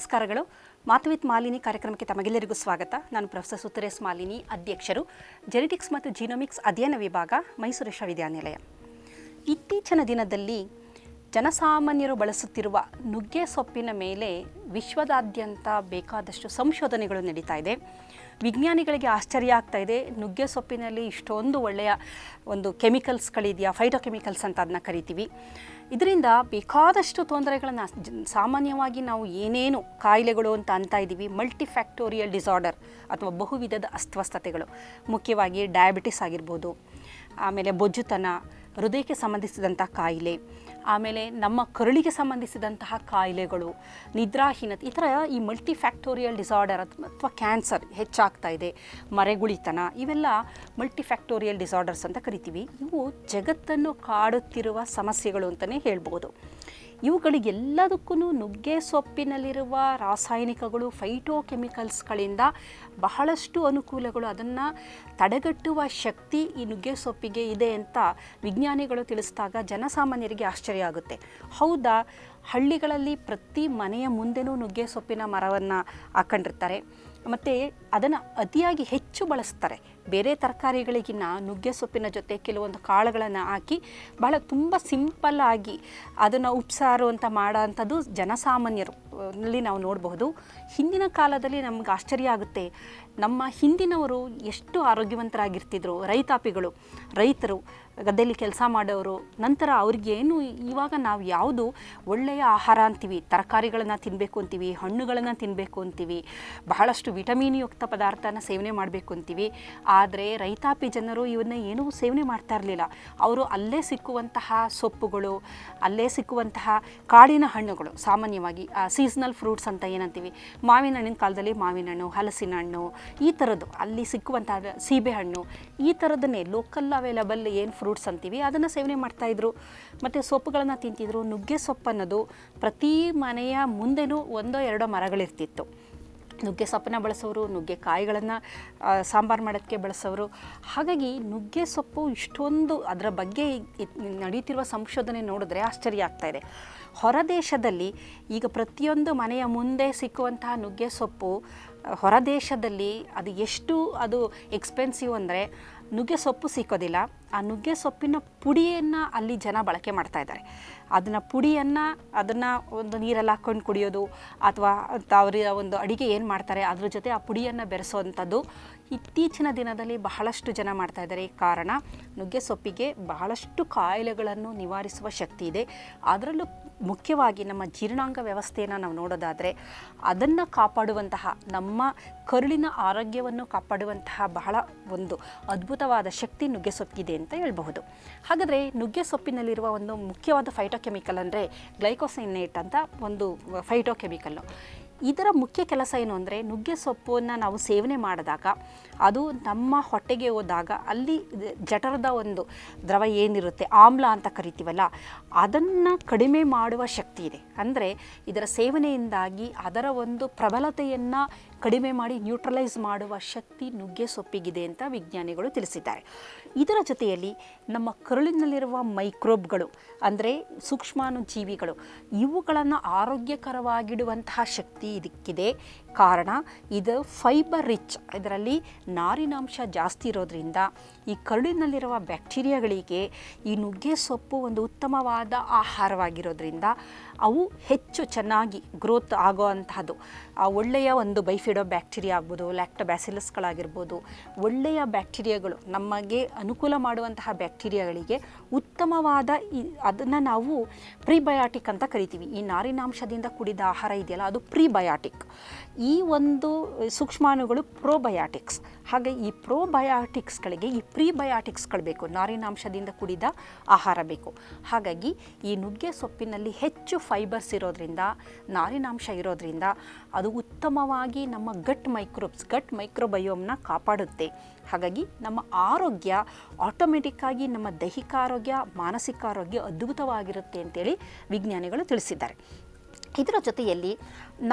ನಮಸ್ಕಾರಗಳು. ಮಾತುವಿತ್ ಮಾಲಿನಿ ಕಾರ್ಯಕ್ರಮಕ್ಕೆ ತಮಗೆಲ್ಲರಿಗೂ ಸ್ವಾಗತ. ನಾನು ಪ್ರೊಫೆಸರ್ ಸುತರೇಸ್ ಮಾಲಿನಿ, ಅಧ್ಯಕ್ಷರು. ಜೆನೆಟಿಕ್ಸ್ ಮತ್ತು ಜೀನೋಮಿಕ್ಸ್ ಅಧ್ಯಯನ ವಿಭಾಗ, ಮೈಸೂರು ವಿಶ್ವವಿದ್ಯಾನಿಲಯ. ಇತ್ತೀಚಿನ ದಿನದಲ್ಲಿ ಜನಸಾಮಾನ್ಯರು ಬಳಸುತ್ತಿರುವ ನುಗ್ಗೆ ಸೊಪ್ಪಿನ ಮೇಲೆ ವಿಶ್ವದಾದ್ಯಂತ ಬೇಕಾದಷ್ಟು ಸಂಶೋಧನೆಗಳು ನಡೀತಾ ಇದೆ. ವಿಜ್ಞಾನಿಗಳಿಗೆ ಆಶ್ಚರ್ಯ ಆಗ್ತಾ ಇದೆ. ನುಗ್ಗೆ ಸೊಪ್ಪಿನಲ್ಲಿ ಇಷ್ಟೊಂದು ಒಳ್ಳೆಯ ಒಂದು ಕೆಮಿಕಲ್ಸ್ಗಳಿದೆಯಾ ಫೈಟೋಕೆಮಿಕಲ್ಸ್ ಅಂತ ಅದನ್ನ ಕರಿತೀವಿ. ಇದರಿಂದ ಬೇಕಾದಷ್ಟು ತೊಂದರೆಗಳನ್ನು ಸಾಮಾನ್ಯವಾಗಿ ನಾವು ಏನೇನು ಕಾಯಿಲೆಗಳು ಅಂತ ಅಂತ ಇದ್ದೀವಿ. ಮಲ್ಟಿಫ್ಯಾಕ್ಟೋರಿಯಲ್ ಡಿಸಾರ್ಡರ್ ಅಥವಾ ಬಹುವಿಧದ ಅಸ್ವಸ್ಥತೆಗಳು. ಮುಖ್ಯವಾಗಿ ಡಯಾಬಿಟಿಸ್ ಆಗಿರ್ಬೋದು. ಆಮೇಲೆ ಬೊಜ್ಜುತನ ಹೃದಯಕ್ಕೆ ಸಂಬಂಧಿಸಿದಂಥ ಕಾಯಿಲೆ, ಆಮೇಲೆ ನಮ್ಮ ಕರುಳಿಗೆ ಸಂಬಂಧಿಸಿದಂತಹ ಕಾಯಿಲೆಗಳು, ನಿದ್ರಾಹೀನತೆ, ಈ ಥರ ಈ ಮಲ್ಟಿಫ್ಯಾಕ್ಟೋರಿಯಲ್ ಡಿಸಾರ್ಡರ್ ಅಥವಾ ಕ್ಯಾನ್ಸರ್ ಹೆಚ್ಚಾಗ್ತಾ ಇದೆ, ಮರೆಗುಳಿತನ, ಇವೆಲ್ಲ ಮಲ್ಟಿಫ್ಯಾಕ್ಟೋರಿಯಲ್ ಡಿಸಾರ್ಡರ್ಸ್ ಅಂತ ಕರಿತೀವಿ. ಇವು ಜಗತ್ತನ್ನು ಕಾಡುತ್ತಿರುವ ಸಮಸ್ಯೆಗಳು ಅಂತಲೇ ಹೇಳ್ಬೋದು. ಇವುಗಳಿಗೆಲ್ಲದಕ್ಕೂ ನುಗ್ಗೆ ಸೊಪ್ಪಿನಲ್ಲಿರುವ ರಾಸಾಯನಿಕಗಳು ಫೈಟೋಕೆಮಿಕಲ್ಸ್ಗಳಿಂದ ಬಹಳಷ್ಟು ಅನುಕೂಲಗಳು, ಅದನ್ನು ತಡೆಗಟ್ಟುವ ಶಕ್ತಿ ಈ ನುಗ್ಗೆ ಸೊಪ್ಪಿಗೆ ಇದೆ ಅಂತ ವಿಜ್ಞಾನಿಗಳು ತಿಳಿಸಿದಾಗ ಜನಸಾಮಾನ್ಯರಿಗೆ ಆಶ್ಚರ್ಯ ಆಗುತ್ತೆ. ಹೌದಾ? ಹಳ್ಳಿಗಳಲ್ಲಿ ಪ್ರತಿ ಮನೆಯ ಮುಂದೆನೂ ನುಗ್ಗೆ ಸೊಪ್ಪಿನ ಮರವನ್ನು ಹಾಕೊಂಡಿರ್ತಾರೆ. ಮತ್ತು ಅದನ್ನು ಅತಿಯಾಗಿ ಹೆಚ್ಚು ಬಳಸ್ತಾರೆ. ಬೇರೆ ತರಕಾರಿಗಳಿಗಿನ್ನ ನುಗ್ಗೆ ಸೊಪ್ಪಿನ ಜೊತೆ ಕೆಲವೊಂದು ಕಾಳುಗಳನ್ನು ಹಾಕಿ ಬಹಳ ತುಂಬ ಸಿಂಪಲ್ ಆಗಿ ಅದನ್ನು ಉಪ್ಸಾರು ಅಂತ ಮಾಡೋ ಅಂಥದ್ದು ಜನಸಾಮಾನ್ಯರು ಲ್ಲಿ ನಾವು ನೋಡಬಹುದು. ಹಿಂದಿನ ಕಾಲದಲ್ಲಿ ನಮ್ಗೆ ಆಶ್ಚರ್ಯ ಆಗುತ್ತೆ. ನಮ್ಮ ಹಿಂದಿನವರು ಎಷ್ಟು ಆರೋಗ್ಯವಂತರಾಗಿರ್ತಿದ್ರು ರೈತಾಪಿಗಳು, ರೈತರು ಗದ್ದೆಯಲ್ಲಿ ಕೆಲಸ ಮಾಡೋರು, ನಂತರ ಅವ್ರಿಗೇನು ಇವಾಗ ನಾವು ಯಾವುದು ಒಳ್ಳೆಯ ಆಹಾರ ಅಂತೀವಿ, ತರಕಾರಿಗಳನ್ನು ತಿನ್ನಬೇಕು ಅಂತೀವಿ, ಹಣ್ಣುಗಳನ್ನು ತಿನ್ನಬೇಕು ಅಂತೀವಿ, ಬಹಳಷ್ಟು ವಿಟಮಿನ್ ಯುಕ್ತ ಪದಾರ್ಥನ ಸೇವನೆ ಮಾಡಬೇಕು ಅಂತೀವಿ. ಆದರೆ ರೈತಾಪಿ ಜನರು ಇವನ್ನ ಏನೂ ಸೇವನೆ ಮಾಡ್ತಾ ಇರಲಿಲ್ಲ. ಅವರು ಅಲ್ಲೇ ಸಿಕ್ಕುವಂತಹ ಸೊಪ್ಪುಗಳು, ಅಲ್ಲೇ ಸಿಕ್ಕುವಂತಹ ಕಾಡಿನ ಹಣ್ಣುಗಳು, ಸಾಮಾನ್ಯವಾಗಿ ಸೀಸನಲ್ ಫ್ರೂಟ್ಸ್ ಅಂತ ಏನಂತೀವಿ. ಮಾವಿನ ಹಣ್ಣಿನ ಕಾಲದಲ್ಲಿ ಮಾವಿನ ಹಣ್ಣು ಹಲಸಿನ ಹಣ್ಣು ಈ ಥರದ್ದು, ಅಲ್ಲಿ ಸಿಕ್ಕುವಂತಹ ಸೀಬೆ ಹಣ್ಣು ಈ ಥರದನ್ನೇ ಲೋಕಲ್ ಅವೈಲಬಲ್ ಏನು ಫ್ರೂಟ್ಸ್ ಅಂತೀವಿ, ಅದನ್ನು ಸೇವನೆ ಮಾಡ್ತಾಯಿದ್ರು ಮತ್ತು ಸೊಪ್ಪುಗಳನ್ನು ತಿಂತಿದ್ರು. ನುಗ್ಗೆ ಸೊಪ್ಪು ಅನ್ನೋದು ಪ್ರತಿ ಮನೆಯ ಮುಂದೆನೂ ಒಂದೋ ಎರಡೋ ಮರಗಳಿರ್ತಿತ್ತು. ನುಗ್ಗೆ ಸೊಪ್ಪನ್ನ ಬಳಸೋರು, ನುಗ್ಗೆ ಕಾಯಿಗಳನ್ನು ಸಾಂಬಾರು ಮಾಡೋದಕ್ಕೆ ಬಳಸೋರು. ಹಾಗಾಗಿ ನುಗ್ಗೆ ಸೊಪ್ಪು ಇಷ್ಟೊಂದು ಅದರ ಬಗ್ಗೆ ನಡೀತಿರುವ ಸಂಶೋಧನೆ ನೋಡಿದ್ರೆ ಆಶ್ಚರ್ಯ ಆಗ್ತಾ ಇದೆ. ಹೊರದೇಶದಲ್ಲಿ ಈಗ ಪ್ರತಿಯೊಂದು ಮನೆಯ ಮುಂದೆ ಸಿಕ್ಕುವಂತಹ ನುಗ್ಗೆ ಸೊಪ್ಪು, ಹೊರದೇಶದಲ್ಲಿ ಅದು ಎಷ್ಟು ಅದು ಎಕ್ಸ್ಪೆನ್ಸಿವ್ ಅಂದರೆ ನುಗ್ಗೆ ಸೊಪ್ಪು ಸಿಕ್ಕೋದಿಲ್ಲ. ಆ ನುಗ್ಗೆ ಸೊಪ್ಪಿನ ಪುಡಿಯನ್ನು ಅಲ್ಲಿ ಜನ ಬಳಕೆ ಮಾಡ್ತಾ ಇದ್ದಾರೆ. ಅದನ್ನು ಪುಡಿಯನ್ನು ಅದನ್ನು ಒಂದು ನೀರಲ್ಲಿ ಹಾಕ್ಕೊಂಡು ಕುಡಿಯೋದು ಅಥವಾ ಅವರ ಒಂದು ಅಡಿಗೆ ಏನು ಮಾಡ್ತಾರೆ, ಅದ್ರ ಜೊತೆ ಆ ಪುಡಿಯನ್ನು ಬೆರೆಸೋವಂಥದ್ದು ಇತ್ತೀಚಿನ ದಿನದಲ್ಲಿ ಬಹಳಷ್ಟು ಜನ ಮಾಡ್ತಾ ಇದ್ದಾರೆ. ಕಾರಣ, ನುಗ್ಗೆ ಸೊಪ್ಪಿಗೆ ಬಹಳಷ್ಟು ಕಾಯಿಲೆಗಳನ್ನು ನಿವಾರಿಸುವ ಶಕ್ತಿ ಇದೆ. ಅದರಲ್ಲೂ ಮುಖ್ಯವಾಗಿ ನಮ್ಮ ಜೀರ್ಣಾಂಗ ವ್ಯವಸ್ಥೆಯನ್ನು ನಾವು ನೋಡೋದಾದರೆ ಅದನ್ನು ಕಾಪಾಡುವಂತಹ, ನಮ್ಮ ಕರುಳಿನ ಆರೋಗ್ಯವನ್ನು ಕಾಪಾಡುವಂತಹ ಬಹಳ ಒಂದು ಅದ್ಭುತವಾದ ಶಕ್ತಿ ನುಗ್ಗೆ ಸೊಪ್ಪಿಗಿದೆ ಅಂತ ಹೇಳ್ಬಹುದು. ಹಾಗಾದರೆ ನುಗ್ಗೆ ಸೊಪ್ಪಿನಲ್ಲಿರುವ ಒಂದು ಮುಖ್ಯವಾದ ಫೈಟೋಕೆಮಿಕಲ್ ಅಂದರೆ ಗ್ಲೈಕೋಸೈನೇಟ್ ಅಂತ ಒಂದು ಫೈಟೋಕೆಮಿಕಲ್ಲು ಇದರ ಮುಖ್ಯ ಕೆಲಸ ಏನು ಅಂದರೆ ನುಗ್ಗೆ ಸೊಪ್ಪನ್ನು ನಾವು ಸೇವನೆ ಮಾಡಿದಾಗ ಅದು ನಮ್ಮ ಹೊಟ್ಟೆಗೆ ಹೋದಾಗ ಅಲ್ಲಿ ಜಠರದ ಒಂದು ದ್ರವ ಏನಿರುತ್ತೆ, ಆಮ್ಲ ಅಂತ ಕರಿತೀವಲ್ಲ, ಅದನ್ನು ಕಡಿಮೆ ಮಾಡುವ ಶಕ್ತಿ ಇದೆ. ಅಂದರೆ ಇದರ ಸೇವನೆಯಿಂದಾಗಿ ಅದರ ಒಂದು ಪ್ರಬಲತೆಯನ್ನು ಕಡಿಮೆ ಮಾಡಿ ನ್ಯೂಟ್ರಲೈಸ್ ಮಾಡುವ ಶಕ್ತಿ ನುಗ್ಗೆ ಸೊಪ್ಪಿಗಿದೆ ಅಂತ ವಿಜ್ಞಾನಿಗಳು ತಿಳಿಸಿದ್ದಾರೆ. ಇದರ ಜೊತೆಯಲ್ಲಿ ನಮ್ಮ ಕರುಳಿನಲ್ಲಿರುವ ಮೈಕ್ರೋಬ್ಗಳು, ಅಂದರೆ ಸೂಕ್ಷ್ಮಾಣು ಜೀವಿಗಳು, ಇವುಗಳನ್ನು ಆರೋಗ್ಯಕರವಾಗಿಡುವಂತಹ ಶಕ್ತಿ 느끼되 ಕಾರಣ ಇದು ಫೈಬರ್ ರಿಚ್, ಇದರಲ್ಲಿ ನಾರಿನಾಂಶ ಜಾಸ್ತಿ ಇರೋದ್ರಿಂದ ಈ ಕರುಳಿನಲ್ಲಿರುವ ಬ್ಯಾಕ್ಟೀರಿಯಾಗಳಿಗೆ ಈ ನುಗ್ಗೆ ಸೊಪ್ಪು ಒಂದು ಉತ್ತಮವಾದ ಆಹಾರವಾಗಿರೋದ್ರಿಂದ ಅವು ಹೆಚ್ಚು ಚೆನ್ನಾಗಿ ಗ್ರೋತ್ ಆಗೋ ಅಂತಹದ್ದು. ಒಳ್ಳೆಯ ಒಂದು ಬೈಫಿಡೋ ಬ್ಯಾಕ್ಟೀರಿಯಾ ಆಗ್ಬೋದು, ಲ್ಯಾಕ್ಟೋಬ್ಯಾಸಿಲಸ್ಗಳಾಗಿರ್ಬೋದು, ಒಳ್ಳೆಯ ಬ್ಯಾಕ್ಟೀರಿಯಾಗಳು, ನಮಗೆ ಅನುಕೂಲ ಮಾಡುವಂತಹ ಬ್ಯಾಕ್ಟೀರಿಯಾಗಳಿಗೆ ಉತ್ತಮವಾದ ಈ ಅದನ್ನು ನಾವು ಪ್ರಿಬಯಾಟಿಕ್ ಅಂತ ಕರಿತೀವಿ. ಈ ನಾರಿನಾಂಶದಿಂದ ಕೂಡಿದ ಆಹಾರ ಇದೆಯಲ್ಲ, ಅದು ಪ್ರಿಬಯಾಟಿಕ್. ಈ ಒಂದು ಸೂಕ್ಷ್ಮಾಣುಗಳು ಪ್ರೋಬಯಾಟಿಕ್ಸ್ ಹಾಗೆ ಈ ಪ್ರೋಬಯಾಟಿಕ್ಸ್ಗಳಿಗೆ ಈ ಪ್ರೀಬಯಾಟಿಕ್ಸ್ಗಳು ಬೇಕು. ನಾರಿನಾಂಶದಿಂದ ಕೂಡಿದ ಆಹಾರ ಬೇಕು. ಹಾಗಾಗಿ ಈ ನುಗ್ಗೆ ಸೊಪ್ಪಿನಲ್ಲಿ ಹೆಚ್ಚು ಫೈಬರ್ಸ್ ಇರೋದ್ರಿಂದ, ನಾರಿನಾಂಶ ಇರೋದ್ರಿಂದ ಅದು ಉತ್ತಮವಾಗಿ ನಮ್ಮ ಗಟ್ ಮೈಕ್ರೋಬ್ಸ್ ಗಟ್ ಮೈಕ್ರೋಬಯೋಮ್ನ ಕಾಪಾಡುತ್ತೆ. ಹಾಗಾಗಿ ನಮ್ಮ ಆರೋಗ್ಯ ಆಟೋಮೆಟಿಕ್ಕಾಗಿ ನಮ್ಮ ದೈಹಿಕ ಆರೋಗ್ಯ, ಮಾನಸಿಕ ಆರೋಗ್ಯ ಅದ್ಭುತವಾಗಿರುತ್ತೆ ಅಂತೇಳಿ ವಿಜ್ಞಾನಿಗಳು ತಿಳಿಸಿದ್ದಾರೆ. ಇದರ ಜೊತೆಯಲ್ಲಿ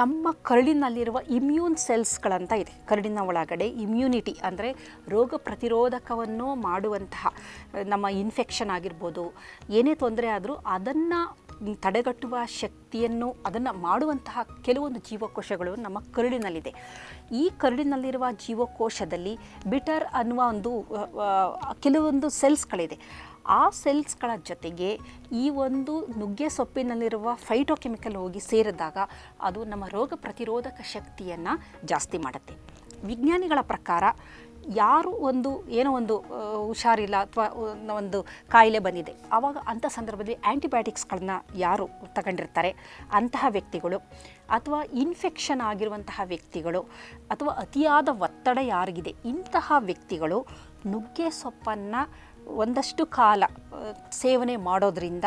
ನಮ್ಮ ಕರುಳಿನಲ್ಲಿರುವ ಇಮ್ಯೂನ್ ಸೆಲ್ಸ್ಗಳಂತ ಇದೆ. ಕರುಳಿನ ಒಳಗಡೆ ಇಮ್ಯುನಿಟಿ ಅಂದರೆ ರೋಗ ಪ್ರತಿರೋಧಕವನ್ನು ಮಾಡುವಂತಹ ನಮ್ಮ ಇನ್ಫೆಕ್ಷನ್ ಆಗಿರ್ಬೋದು, ಏನೇ ತೊಂದರೆ ಆದರೂ ಅದನ್ನು ತಡೆಗಟ್ಟುವ ಶಕ್ತಿಯನ್ನು, ಅದನ್ನು ಮಾಡುವಂತಹ ಕೆಲವೊಂದು ಜೀವಕೋಶಗಳು ನಮ್ಮ ಕರುಳಿನಲ್ಲಿದೆ. ಈ ಕರುಳಿನಲ್ಲಿರುವ ಜೀವಕೋಶದಲ್ಲಿ ಬಿಟರ್ ಅನ್ನುವ ಒಂದು ಕೆಲವೊಂದು ಸೆಲ್ಸ್ಗಳಿದೆ ಆ ಸೆಲ್ಸ್ಗಳ ಜೊತೆಗೆ ಈ ಒಂದು ನುಗ್ಗೆ ಸೊಪ್ಪಿನಲ್ಲಿರುವ ಫೈಟೋಕೆಮಿಕಲ್ ಹೋಗಿ ಸೇರಿದಾಗ ಅದು ನಮ್ಮ ರೋಗ ಪ್ರತಿರೋಧಕ ಶಕ್ತಿಯನ್ನು ಜಾಸ್ತಿ ಮಾಡುತ್ತೆ. ವಿಜ್ಞಾನಿಗಳ ಪ್ರಕಾರ ಯಾರು ಒಂದು ಏನೋ ಒಂದು ಹುಷಾರಿಲ್ಲ ಅಥವಾ ಒಂದು ಕಾಯಿಲೆ ಬಂದಿದೆ ಆವಾಗ ಅಂಥ ಸಂದರ್ಭದಲ್ಲಿ ಆ್ಯಂಟಿಬಯೋಟಿಕ್ಸ್ಗಳನ್ನ ಯಾರು ತಗೊಂಡಿರ್ತಾರೆ? ಅಂತಹ ವ್ಯಕ್ತಿಗಳು ಅಥವಾ ಇನ್ಫೆಕ್ಷನ್ ಆಗಿರುವಂತಹ ವ್ಯಕ್ತಿಗಳು ಅಥವಾ ಅತಿಯಾದ ಒತ್ತಡ ಯಾರಿಗಿದೆ, ಇಂತಹ ವ್ಯಕ್ತಿಗಳು ನುಗ್ಗೆ ಸೊಪ್ಪನ್ನು ಒಂದಷ್ಟು ಕಾಲ ಸೇವನೆ ಮಾಡೋದ್ರಿಂದ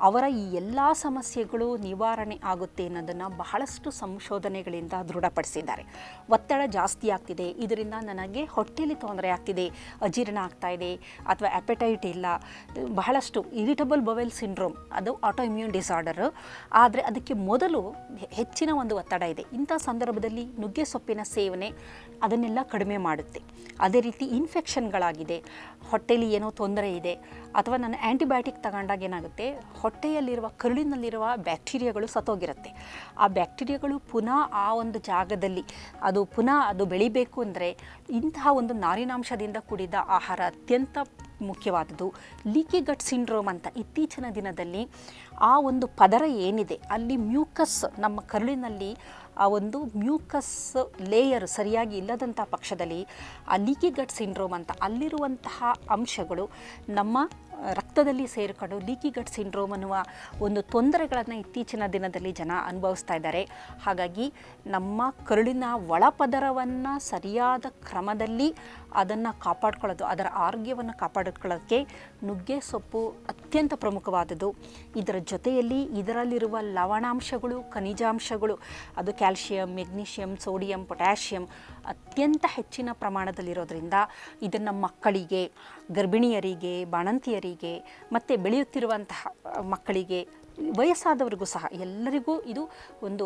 ಅವರ ಈ ಎಲ್ಲ ಸಮಸ್ಯೆಗಳು ನಿವಾರಣೆ ಆಗುತ್ತೆ ಅನ್ನೋದನ್ನು ಬಹಳಷ್ಟು ಸಂಶೋಧನೆಗಳಿಂದ ದೃಢಪಡಿಸಿದ್ದಾರೆ. ಒತ್ತಡ ಜಾಸ್ತಿ ಆಗ್ತಿದೆ. ಇದರಿಂದ ನನಗೆ ಹೊಟ್ಟೆಲಿ ತೊಂದರೆ ಆಗ್ತಿದೆ. ಅಜೀರ್ಣ ಆಗ್ತಾ ಇದೆ ಅಥವಾ ಅಪೆಟೈಟ್ ಇಲ್ಲ. ಬಹಳಷ್ಟು ಇರಿಟಬಲ್ ಬೊವೆಲ್ ಸಿಂಡ್ರೋಮ್ ಅದು ಆಟೋ ಇಮ್ಯೂನ್ ಡಿಸಾರ್ಡರ್ ಆದರೆ ಅದಕ್ಕೆ ಮೊದಲು ಹೆಚ್ಚಿನ ಒಂದು ಒತ್ತಡ ಇದೆ. ಇಂಥ ಸಂದರ್ಭದಲ್ಲಿ ನುಗ್ಗೆ ಸೊಪ್ಪಿನ ಸೇವನೆ ಅದನ್ನೆಲ್ಲ ಕಡಿಮೆ ಮಾಡುತ್ತೆ. ಅದೇ ರೀತಿ ಇನ್ಫೆಕ್ಷನ್ಗಳಾಗಿದೆ ಹೊಟ್ಟೆಲಿ ಏನೋ ತೊಂದರೆ ಇದೆ. ಅಥವಾ ನಾನು ಆ್ಯಂಟಿಬಯೋಟಿಕ್ ತಗೊಂಡಾಗ ಏನಾಗುತ್ತೆ? ಹೊಟ್ಟೆಯಲ್ಲಿರುವ, ಕರುಳಿನಲ್ಲಿರುವ ಬ್ಯಾಕ್ಟೀರಿಯಾಗಳು ಸತ್ತೋಗಿರುತ್ತೆ. ಆ ಬ್ಯಾಕ್ಟೀರಿಯಾಗಳು ಪುನಃ ಆ ಒಂದು ಜಾಗದಲ್ಲಿ, ಅದು ಪುನಃ ಅದು ಬೆಳಿಬೇಕು ಅಂದರೆ ಇಂತಹ ಒಂದು ನಾರಿನಾಂಶದಿಂದ ಕೂಡಿದ ಆಹಾರ ಅತ್ಯಂತ ಮುಖ್ಯವಾದದ್ದು. ಲೀಕಿ ಗಟ್ ಸಿಂಡ್ರೋಮ್ ಅಂತ ಇತ್ತೀಚಿನ ದಿನದಲ್ಲಿ ಆ ಒಂದು ಪದರ ಏನಿದೆ, ಅಲ್ಲಿ ಮ್ಯೂಕಸ್, ನಮ್ಮ ಕರುಳಿನಲ್ಲಿ ಆ ಒಂದು ಮ್ಯೂಕಸ್ ಲೇಯರ್ ಸರಿಯಾಗಿ ಇಲ್ಲದಂಥ ಪಕ್ಷದಲ್ಲಿ ಆ ಲೀಕಿ ಗಟ್ ಸಿಂಡ್ರೋಮ್ ಅಂತ ಅಲ್ಲಿರುವಂತಹ ಅಂಶಗಳು ನಮ್ಮ ರಕ್ತದಲ್ಲಿ ಸೇರಿಕೊಂಡು ಲೀಕಿ ಗಟ್ ಸಿಂಡ್ರೋಮ್ ಅನ್ನುವ ಒಂದು ತೊಂದರೆಗಳನ್ನು ಇತ್ತೀಚಿನ ದಿನದಲ್ಲಿ ಜನ ಅನುಭವಿಸ್ತಾ ಇದ್ದಾರೆ. ಹಾಗಾಗಿ ನಮ್ಮ ಕರುಳಿನ ಒಳಪದರವನ್ನು ಸರಿಯಾದ ಕ್ರಮದಲ್ಲಿ ಅದನ್ನು ಕಾಪಾಡ್ಕೊಳ್ಳೋದು, ಅದರ ಆರೋಗ್ಯವನ್ನು ಕಾಪಾಡಿಕೊಳ್ಳೋಕ್ಕೆ ನುಗ್ಗೆ ಸೊಪ್ಪು ಅತ್ಯಂತ ಪ್ರಮುಖವಾದದ್ದು. ಇದರ ಜೊತೆಯಲ್ಲಿ ಇದರಲ್ಲಿರುವ ಲವಣಾಂಶಗಳು, ಖನಿಜಾಂಶಗಳು, ಅದು ಕ್ಯಾಲ್ಶಿಯಂ, ಮೆಗ್ನೀಷಿಯಂ, ಸೋಡಿಯಂ, ಪೊಟ್ಯಾಷಿಯಂ ಅತ್ಯಂತ ಹೆಚ್ಚಿನ ಪ್ರಮಾಣದಲ್ಲಿರೋದ್ರಿಂದ ಇದನ್ನು ಮಕ್ಕಳಿಗೆ ಗರ್ಭಿಣಿಯರಿಗೆ, ಬಾಣಂತಿಯರಿಗೆ, ಮತ್ತು ಬೆಳೆಯುತ್ತಿರುವಂತಹ ಮಕ್ಕಳಿಗೆ, ವಯಸ್ಸಾದವರಿಗೂ ಸಹ ಎಲ್ಲರಿಗೂ ಇದು ಒಂದು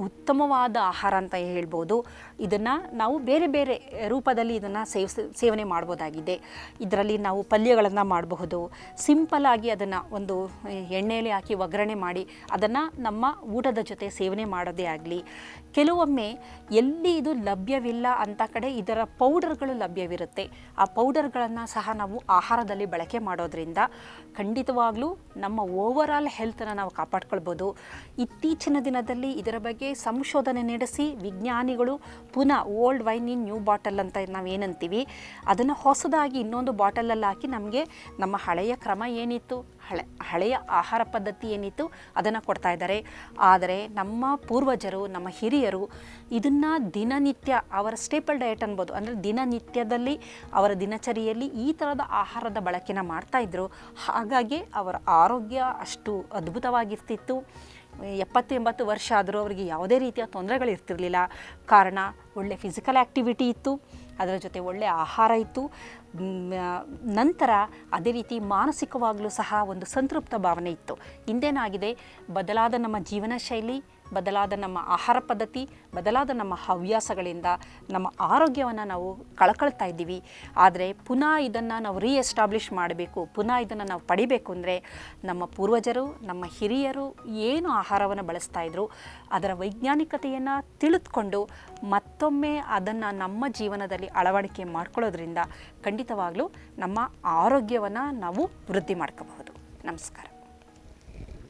ಉತ್ತಮವಾದ ಆಹಾರ ಅಂತ ಹೇಳ್ಬೋದು. ಇದನ್ನು ನಾವು ಬೇರೆ ಬೇರೆ ರೂಪದಲ್ಲಿ ಇದನ್ನು ಸೇವ್, ಸೇವನೆ ಮಾಡ್ಬೋದಾಗಿದೆ. ಇದರಲ್ಲಿ ನಾವು ಪಲ್ಯಗಳನ್ನು ಮಾಡಬಹುದು. ಸಿಂಪಲ್ ಆಗಿ ಅದನ್ನು ಒಂದು ಎಣ್ಣೆಯಲ್ಲಿ ಹಾಕಿ ಒಗ್ಗರಣೆ ಮಾಡಿ ಅದನ್ನು ನಮ್ಮ ಊಟದ ಜೊತೆ ಸೇವನೆ ಮಾಡೋದೇ ಆಗಲಿ. ಕೆಲವೊಮ್ಮೆ ಎಲ್ಲಿ ಇದು ಲಭ್ಯವಿಲ್ಲ ಅಂತ ಕಡೆ ಇದರ ಪೌಡರ್ಗಳು ಲಭ್ಯವಿರುತ್ತೆ. ಆ ಪೌಡರ್ಗಳನ್ನು ಸಹ ನಾವು ಆಹಾರದಲ್ಲಿ ಬಳಕೆ ಮಾಡೋದ್ರಿಂದ ಖಂಡಿತವಾಗ್ಲೂ ನಮ್ಮ ಓವರ್ ಆಲ್ ಹೆಲ್ತನ್ನು ನಾವು ಕಾಪಾಡ್ಕೊಳ್ಬೋದು. ಇತ್ತೀಚಿನ ದಿನದಲ್ಲಿ ಇದರ ಬಗ್ಗೆ ಸಂಶೋಧನೆ ನಡೆಸಿ ವಿಜ್ಞಾನಿಗಳು ಪುನಃ old wine in new bottle ಅಂತ ನಾವು ಏನಂತೀವಿ ಅದನ್ನು ಹೊಸದಾಗಿ ಇನ್ನೊಂದು ಬಾಟಲಲ್ಲಿ ಹಾಕಿ ನಮಗೆ ನಮ್ಮ ಹಳೆಯ ಕ್ರಮ ಏನಿತ್ತು? ಹಳೆ, ಹಳೆಯ ಆಹಾರ ಪದ್ಧತಿ ಏನಿತ್ತು ಅದನ್ನು ಕೊಡ್ತಾ ಇದ್ದಾರೆ. ಆದರೆ ನಮ್ಮ ಪೂರ್ವಜರು, ನಮ್ಮ ಹಿರಿಯರು ಇದನ್ನು ದಿನನಿತ್ಯ ಅವರ ಸ್ಟೇಪಲ್ ಡಯಟ್ ಅನ್ಬೋದು. ಅಂದರೆ ದಿನನಿತ್ಯದಲ್ಲಿ ಅವರ ದಿನಚರಿಯಲ್ಲಿ ಈ ಥರದ ಆಹಾರದ ಬಳಕೆನ ಮಾಡ್ತಾಯಿದ್ರು ಹಾಗಾಗಿ ಅವರ ಆರೋಗ್ಯ ಅಷ್ಟು ಅದ್ಭುತವಾಗಿರ್ತಿತ್ತು. ಎಪ್ಪತ್ತು ಎಂಬತ್ತು ವರ್ಷ ಆದರೂ ಅವರಿಗೆ ಯಾವುದೇ ರೀತಿಯ ತೊಂದರೆಗಳಿರ್ತಿರ್ಲಿಲ್ಲ. ಕಾರಣ ಒಳ್ಳೆ ಫಿಸಿಕಲ್ ಆ್ಯಕ್ಟಿವಿಟಿ ಇತ್ತು. ಅದರ ಜೊತೆ ಒಳ್ಳೆಯ ಆಹಾರ ಇತ್ತು. ನಂತರ ಅದೇ ರೀತಿ ಮಾನಸಿಕವಾಗಲೂ ಸಹ ಒಂದು ಸಂತೃಪ್ತ ಭಾವನೆ ಇತ್ತು. ಇಂದೇನಾಗಿದೆ ಬದಲಾದ ನಮ್ಮ ಜೀವನ ಶೈಲಿ ಬದಲಾದ ನಮ್ಮ ಆಹಾರ ಪದ್ಧತಿ, ಬದಲಾದ ನಮ್ಮ ಹವ್ಯಾಸಗಳಿಂದ ನಮ್ಮ ಆರೋಗ್ಯವನ್ನು ನಾವು ಕಳ್ಕೊಳ್ತಾ ಇದ್ದೀವಿ. ಆದರೆ ಪುನಃ ಇದನ್ನು ನಾವು ರೀಎಸ್ಟಾಬ್ಲಿಷ್ ಮಾಡಬೇಕು, ಪುನಃ ಇದನ್ನು ನಾವು ಪಡಿಬೇಕು ಅಂದರೆ ನಮ್ಮ ಪೂರ್ವಜರು, ನಮ್ಮ ಹಿರಿಯರು ಏನು ಆಹಾರವನ್ನು ಬಳಸ್ತಾ ಇದ್ರು, ಅದರ ವೈಜ್ಞಾನಿಕತೆಯನ್ನು ತಿಳಿದುಕೊಂಡು ಮತ್ತೊಮ್ಮೆ ಅದನ್ನು ನಮ್ಮ ಜೀವನದಲ್ಲಿ ಅಳವಡಿಕೆ ಮಾಡ್ಕೊಳ್ಳೋದ್ರಿಂದ ಖಂಡಿತವಾಗ್ಲೂ ನಮ್ಮ ಆರೋಗ್ಯವನ್ನು ನಾವು ವೃದ್ಧಿ ಮಾಡ್ಕೋಬಹುದು. ನಮಸ್ಕಾರ.